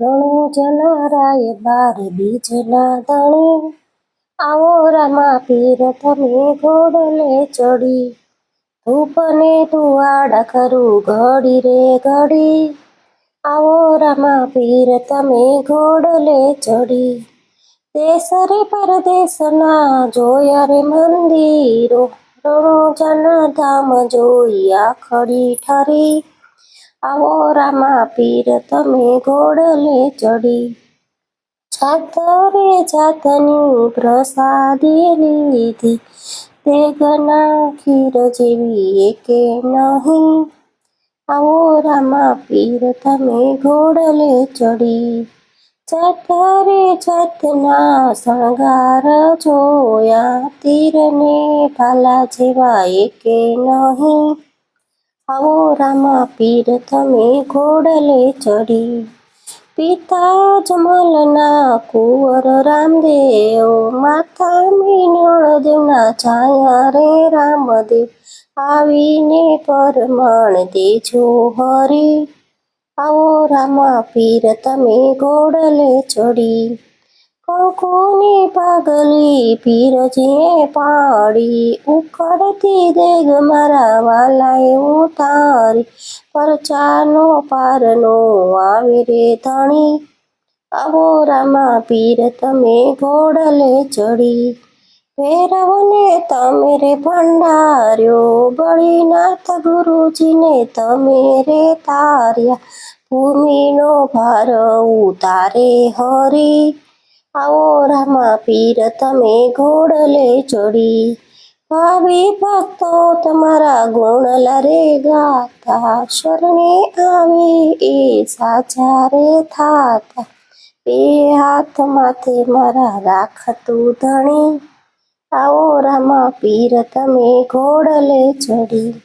રણુ જનારાય બાર બીજના ધણી. આવો રામા પીર તમે ઘોડલે ચડી ધૂપને તુવાડા કરું ઘડી રે ઘડી. આવો રામા પીર તમે ઘોડલે ચડી દેશ રે પરદેશના જોયા રે મંદિરો. રણુજાના ધામ જોયા ખડી ઠરી. આવો રામા પીર, તમે ઘોડલે ચડી જાતરે જાતની પ્રસાદી લીધી. તેગના ખીર જેવી એકે નહીં. આવો રામા પીર, તમે ઘોડલે ચડી જાતરે જાતના શણગાર જોયા, તીરને ભાલા જેવા એકે નહીં. આવો રામા પીર તમે ઘોડલે ચડી પિતા જમલના કુંવર રામદેવ, માતા મીનળ દેવના છાયા રે રામદેવ. આવીને પરમાણ દેજો હરી. આવો રામા પીર તમે ઘોડલે ચડી કંકુની પાગલી પીરજીએ પાડી? ઉકળતી દેગ મારા વાલાએ ઉતારી. પરચાનો પારનો આવે રે ધણી. આવો પીર તમે ઘોડલે ચડી. ભૈરવને તમે રે ભંડાર્યો. બળીનાથ ગુરુજીને તમે રે તાર્યા. ભૂમિનો ભાર ઉતારે હરી. આવો રામા પીર, તમે ઘોડલે ચડી. ભાવે ભક્તો તમારા ગુણલા રે ગાતા. શરણે આવે એ સાચા રે થાતા. બે હાથ માથે મારા રાખતું ધણી. આવો રામા પીર, તમે ઘોડલે ચડી.